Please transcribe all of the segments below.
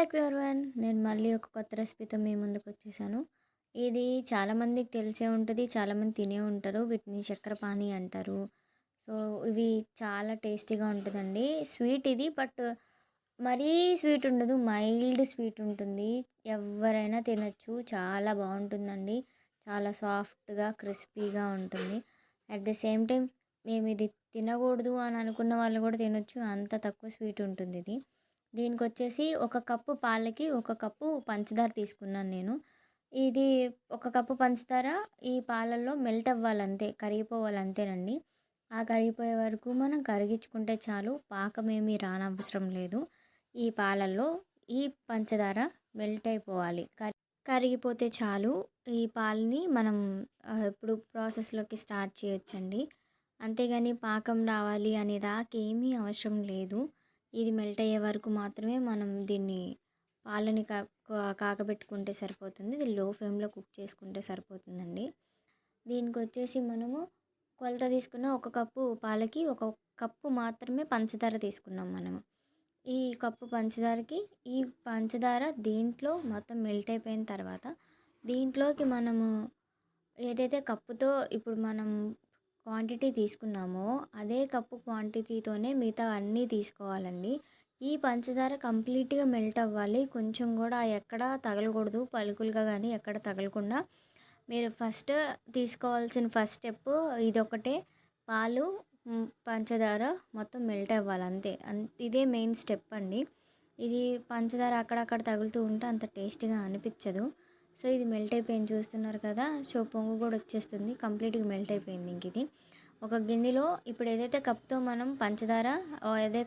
Hello one నేను మళ్ళీ ఒక కొత్త రెసిపీతో మీ ముందుకు వచ్చేసాను. ఇది చాలామందికి తెలిసే ఉంటుంది చాలామంది తినే ఉంటారు వీటిని చక్కెర పానీ అంటారు. సో ఇవి చాలా టేస్టీగా ఉంటుందండి. స్వీట్ ఇది బట్ మరీ స్వీట్ ఉండదు మైల్డ్ స్వీట్ ఉంటుంది. ఎవరైనా తినచ్చు చాలా బాగుంటుందండి. చాలా సాఫ్ట్గా క్రిస్పీగా ఉంటుంది. అట్ ద సేమ్ టైం మేము ఇది తినకూడదు అని అనుకున్న వాళ్ళు కూడా తినొచ్చు అంత తక్కువ స్వీట్ ఉంటుంది ఇది. దీనికి వచ్చేసి ఒక కప్పు పాలకి ఒక కప్పు పంచదార తీసుకున్నాను నేను. ఇది ఒక కప్పు పంచదార ఈ పాలల్లో మెల్ట్ అవ్వాలంతే కరిగిపోవాలంతేనండి. ఆ కరిగిపోయే వరకు మనం కరిగించుకుంటే చాలు పాకమేమీ రానవసరం లేదు. ఈ పాలల్లో ఈ పంచదార మెల్ట్ అయిపోవాలి. కరి కరిగిపోతే చాలు ఈ పాలని మనం ఇప్పుడు ప్రాసెస్లోకి స్టార్ట్ చేయొచ్చండి. అంతేగాని పాకం రావాలి అనే దాకా ఏమీ అవసరం లేదు. ఇది మెల్ట్ అయ్యే వరకు మాత్రమే మనం దీన్ని పాలని కా కాకబెట్టుకుంటే సరిపోతుంది. ఇది లో ఫ్లేమ్లో కుక్ చేసుకుంటే సరిపోతుందండి. దీనికి వచ్చేసి మనము కొలత తీసుకున్న ఒక కప్పు పాలకి ఒక కప్పు మాత్రమే పంచదార తీసుకున్నాం మనము. ఈ కప్పు పంచదారకి ఈ పంచదార దీంట్లో మొత్తం మెల్ట్ అయిపోయిన తర్వాత దీంట్లోకి మనము ఏదైతే కప్పుతో ఇప్పుడు మనం క్వాంటిటీ తీసుకున్నామో అదే కప్పు క్వాంటిటీతోనే మిగతా అన్నీ తీసుకోవాలండి. ఈ పంచదార కంప్లీట్గా మెల్ట్ అవ్వాలి. కొంచెం కూడా ఎక్కడ తగలకూడదు. పలుకులుగా కానీ ఎక్కడ తగలకుండా. మీరు ఫస్ట్ తీసుకోవాల్సిన ఫస్ట్ స్టెప్ ఇదొకటే పాలు పంచదార మొత్తం మెల్ట్ అవ్వాలి అంతే. ఇదే మెయిన్ స్టెప్ అండి. ఇది పంచదార అక్కడక్కడ తగులుతూ ఉంటే అంత టేస్ట్గా అనిపించదు. సో ఇది మెల్ట్ అయిపోయింది చూస్తున్నారు కదా. సో పొంగు కూడా వచ్చేస్తుంది. కంప్లీట్గా మెల్ట్ అయిపోయింది ఇంక ఇది. ఒక గిన్నెలో ఇప్పుడు ఏదైతే కప్తో మనం పంచదార అదే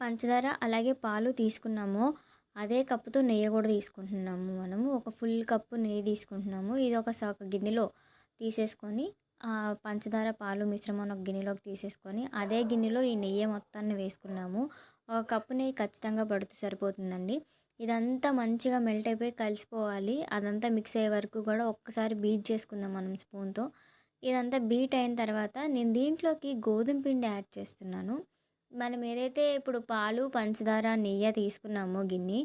పంచదార అలాగే పాలు తీసుకున్నామో అదే కప్పుతో నెయ్యి కూడా తీసుకుంటున్నాము మనము. ఒక ఫుల్ కప్పు నెయ్యి తీసుకుంటున్నాము. ఇది ఒక ఒక గిన్నెలో తీసేసుకొని పంచదార పాలు మిశ్రమం ఒక గిన్నెలోకి తీసేసుకొని అదే గిన్నెలో ఈ నెయ్యి మొత్తాన్ని వేసుకున్నాము. ఒక కప్పు నెయ్యి ఖచ్చితంగా పడుతూ సరిపోతుందండి. ఇదంతా మంచిగా మెల్ట్ అయిపోయి కలిసిపోవాలి. అదంతా మిక్స్ అయ్యే వరకు కూడా ఒక్కసారి బీట్ చేసుకుందాం మనం స్పూన్తో ఇదంతా బీట్ అయిన తర్వాత నేను దీంట్లోకి గోధుమ పిండి యాడ్ చేస్తున్నాను. మనం ఏదైతే ఇప్పుడు పాలు పంచదార నెయ్యి తీసుకున్నామో గిన్నె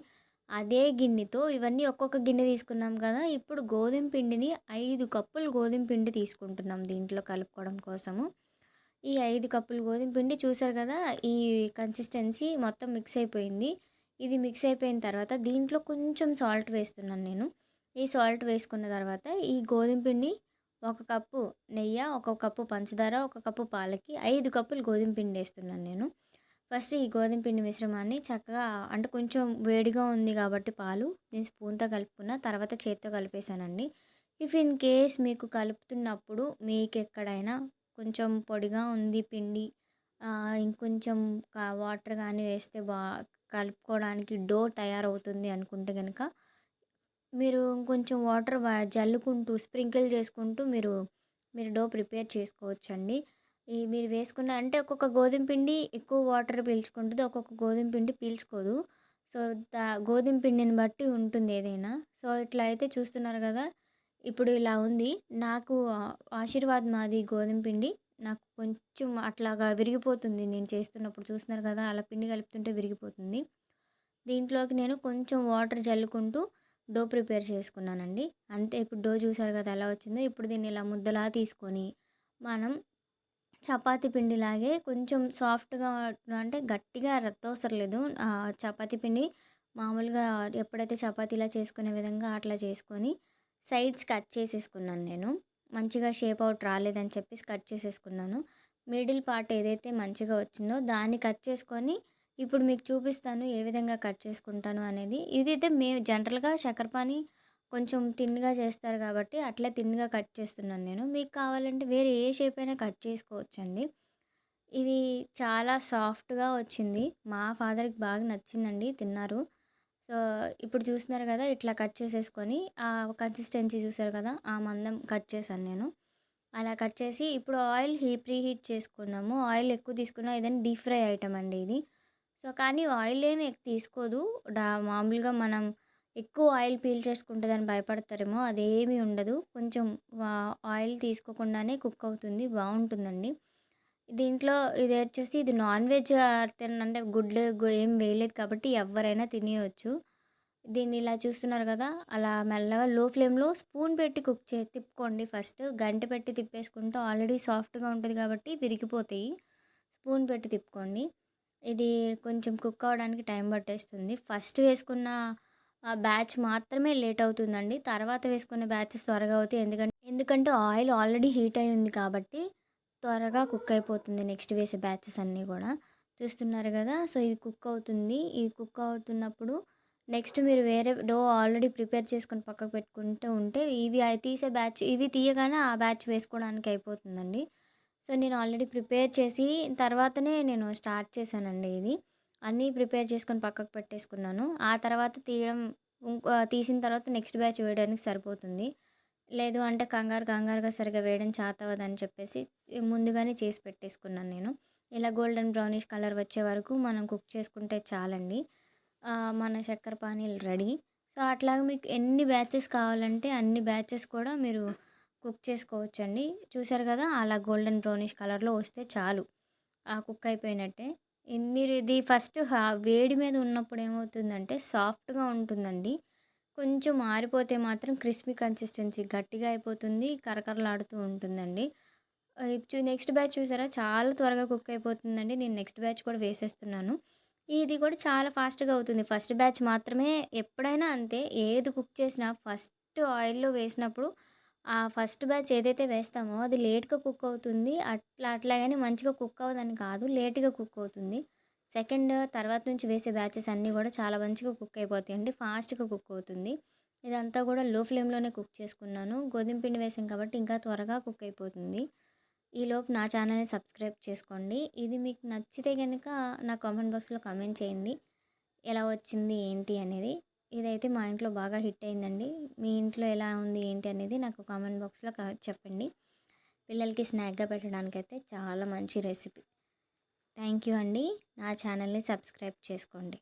అదే గిన్నెతో ఇవన్నీ ఒక్కొక్క గిన్నె తీసుకున్నాం కదా ఇప్పుడు గోధుమ పిండిని ఐదు కప్పులు గోధుమ పిండి తీసుకుంటున్నాం దీంట్లో కలుపుకోవడం కోసము. ఈ ఐదు కప్పులు గోధుమ పిండి చూసారు కదా ఈ కన్సిస్టెన్సీ మొత్తం మిక్స్ అయిపోయింది. ఇది మిక్స్ అయిపోయిన తర్వాత దీంట్లో కొంచెం సాల్ట్ వేస్తున్నాను నేను. ఈ సాల్ట్ వేసుకున్న తర్వాత ఈ గోధుమ పిండి ఒక కప్పు నెయ్యి ఒక కప్పు పంచదార ఒక కప్పు పాలకి ఐదు కప్పులు గోధుమ పిండి వేస్తున్నాను నేను. ఫస్ట్ ఈ గోధుమ పిండి మిశ్రమాన్ని చక్కగా అంటే కొంచెం వేడిగా ఉంది కాబట్టి పాలు నేను స్పూన్తో కలుపుకున్న తర్వాత చేత్తో కలిపేశానండి. ఇఫ్ ఇన్ కేస్ మీకు కలుపుతున్నప్పుడు మీకు ఎక్కడైనా కొంచెం పొడిగా ఉంది పిండి ఇంకొంచెం వాటర్ కానీ వేస్తే బా కలుపుకోవడానికి డో తయారవుతుంది అనుకుంటే కనుక మీరు కొంచెం వాటర్ జల్లుకుంటూ స్ప్రింకిల్ చేసుకుంటూ మీరు మీరు డో ప్రిపేర్ చేసుకోవచ్చండి. ఈ మీరు వేసుకున్న అంటే ఒక్కొక్క గోధుమ పిండి ఎక్కువ వాటర్ పీల్చుకుంటుంది ఒక్కొక్క గోధుమ పిండి పీల్చుకోదు. సో దా గోధుమ పిండిని బట్టి ఉంటుంది ఏదైనా. సో ఇట్లా అయితే చూస్తున్నారు కదా ఇప్పుడు ఇలా ఉంది. నాకు ఆశీర్వాద్ మాది గోధుమ పిండి. నాకు కొంచెం అట్లాగా విరిగిపోతుంది. నేను చేస్తున్నప్పుడు చూస్తున్నారు కదా అలా పిండి కలుపుతుంటే విరిగిపోతుంది. దీంట్లోకి నేను కొంచెం వాటర్ చల్లుకుంటూ డో ప్రిపేర్ చేసుకున్నానండి. అంతే ఇప్పుడు డో చూసారు కదా ఎలా వచ్చిందో. ఇప్పుడు దీన్ని ఇలా ముద్దలా తీసుకొని మనం చపాతి పిండిలాగే కొంచెం సాఫ్ట్గా అంటే గట్టిగా రత్తవసరం లేదు. చపాతి పిండి మామూలుగా ఎప్పుడైతే చపాతీలా చేసుకునే విధంగా అట్లా చేసుకొని సైడ్స్ కట్ చేసేసుకున్నాను నేను. మంచిగా షేప్ అవుట్ రాలేదని చెప్పేసి కట్ చేసేసుకున్నాను. మిడిల్ పార్ట్ ఏదైతే మంచిగా వచ్చిందో దాన్ని కట్ చేసుకొని ఇప్పుడు మీకు చూపిస్తాను ఏ విధంగా కట్ చేసుకుంటాను అనేది. ఇదైతే మే జనరల్గా చక్కెరపాని కొంచెం తిన్నగా చేస్తారు కాబట్టి అట్లా తిన్నగా కట్ చేస్తున్నాను నేను. మీకు కావాలంటే వేరే ఏ షేప్ అయినా కట్ చేసుకోవచ్చండి. ఇది చాలా సాఫ్ట్గా వచ్చింది. మా ఫాదర్కి బాగా నచ్చిందండి తిన్నారు. సో ఇప్పుడు చూస్తున్నారు కదా ఇట్లా కట్ చేసేసుకొని ఆ కన్సిస్టెన్సీ చూసారు కదా ఆ మందం కట్ చేశాను నేను. అలా కట్ చేసి ఇప్పుడు ఆయిల్ హీ ప్రీ హీట్ చేసుకున్నాము. ఆయిల్ ఎక్కువ తీసుకున్నా ఏదైనా డీప్ ఫ్రై ఐటమ్ అండి ఇది. సో కానీ ఆయిల్ ఏమి ఎక్కువ తీసుకోదు. డా మామూలుగా మనం ఎక్కువ ఆయిల్ పీల్ చేసుకుంటుందని భయపడతారేమో అదేమీ ఉండదు. కొంచెం ఆయిల్ తీసుకోకుండానే కుక్ అవుతుంది. బాగుంటుందండి. దీంట్లో ఇది వచ్చేసి ఇది నాన్ వెజ్ అంటే గుడ్లు ఏం వేయలేదు కాబట్టి ఎవరైనా తినేయచ్చు. దీన్ని ఇలా చూస్తున్నారు కదా అలా మెల్లగా లో ఫ్లేమ్లో స్పూన్ పెట్టి కుక్ చే తిప్పుకోండి ఫస్ట్. గంట పెట్టి తిప్పేసుకుంటే ఆల్రెడీ సాఫ్ట్గా ఉంటుంది కాబట్టి విరిగిపోతాయి. స్పూన్ పెట్టి తిప్పుకోండి. ఇది కొంచెం కుక్ అవ్వడానికి టైం పట్టేస్తుంది. ఫస్ట్ వేసుకున్న ఆ బ్యాచ్ మాత్రమే లేట్ అవుతుందండి. తర్వాత వేసుకునే బ్యాచెస్ త్వరగా అవుతాయి. ఎందుకంటే ఎందుకంటే ఆయిల్ ఆల్రెడీ హీట్ అయి ఉంది కాబట్టి త్వరగా కుక్ అయిపోతుంది నెక్స్ట్ వేసే బ్యాచెస్ అన్నీ కూడా. చూస్తున్నారు కదా సో ఇది కుక్ అవుతుంది. ఇది కుక్ అవుతున్నప్పుడు నెక్స్ట్ మీరు వేరే డో ఆల్రెడీ ప్రిపేర్ చేసుకొని పక్కకు పెట్టుకుంటూ ఉంటే ఇవి తీసే బ్యాచ్ ఇవి తీయగానే ఆ బ్యాచ్ వేసుకోవడానికి అయిపోతుందండి. సో నేను ఆల్రెడీ ప్రిపేర్ చేసి తర్వాతనే నేను స్టార్ట్ చేశానండి ఇది. అన్నీ ప్రిపేర్ చేసుకొని పక్కకు పెట్టేసుకున్నాను. ఆ తర్వాత తీయడం తీసిన తర్వాత నెక్స్ట్ బ్యాచ్ వేయడానికి సరిపోతుంది. లేదు అంటే కంగారు కంగారుగా సరిగా వేయడం చాతవదని చెప్పేసి ముందుగానే చేసి పెట్టేసుకున్నాను నేను. ఇలా గోల్డెన్ బ్రౌనిష్ కలర్ వచ్చే వరకు మనం కుక్ చేసుకుంటే చాలండి. మన చక్కెర పానీలు రెడీ. సో అట్లాగే మీకు ఎన్ని బ్యాచెస్ కావాలంటే అన్ని బ్యాచెస్ కూడా మీరు కుక్ చేసుకోవచ్చండి. చూసారు కదా అలా గోల్డెన్ బ్రౌనిష్ కలర్లో వస్తే చాలు. ఆ కుక్ అయిపోయినట్టే. మీరు ఇది ఫస్ట్ వేడి మీద ఉన్నప్పుడు ఏమవుతుందంటే సాఫ్ట్గా ఉంటుందండి. కొంచెం మారిపోతే మాత్రం క్రిస్పీ కన్సిస్టెన్సీ గట్టిగా అయిపోతుంది కరకరలాడుతూ ఉంటుందండి. నెక్స్ట్ బ్యాచ్ చూసారా చాలా త్వరగా కుక్ అయిపోతుందండి. నేను నెక్స్ట్ బ్యాచ్ కూడా వేసేస్తున్నాను. ఇది కూడా చాలా ఫాస్ట్గా అవుతుంది. ఫస్ట్ బ్యాచ్ మాత్రమే ఎప్పుడైనా అంతే ఏది కుక్ చేసినా ఫస్ట్ ఆయిల్లో వేసినప్పుడు ఆ ఫస్ట్ బ్యాచ్ ఏదైతే వేస్తామో అది లేట్గా కుక్ అవుతుంది. అట్లా అట్లా కానీ మంచిగా కుక్ అవ్వదని కాదు లేట్గా కుక్ అవుతుంది. సెకండ్ తర్వాత నుంచి వేసే బ్యాచెస్ అన్నీ కూడా చాలా మంచిగా కుక్ అయిపోతాయి. అండి ఫాస్ట్గా కుక్ అవుతుంది. ఇదంతా కూడా లో ఫ్లేమ్లోనే కుక్ చేసుకున్నాను. గోధుమ పిండి వేసాం కాబట్టి ఇంకా త్వరగా కుక్ అయిపోతుంది. ఈలోపు నా ఛానల్ని సబ్స్క్రైబ్ చేసుకోండి. ఇది మీకు నచ్చితే కనుక నా కామెంట్ బాక్స్లో కామెంట్ చేయండి. ఎలా వచ్చింది ఏంటి అనేది. ఇదైతే మా ఇంట్లో బాగా హిట్ అయిందండి. మీ ఇంట్లో ఎలా ఉంది ఏంటి అనేది నాకు కామెంట్ బాక్స్లో చెప్పండి. పిల్లలకి స్నాక్గా పెట్టడానికైతే చాలా మంచి రెసిపీ. థ్యాంక్ యూ అండి. నా ఛానల్ని సబ్స్క్రైబ్ చేసుకోండి.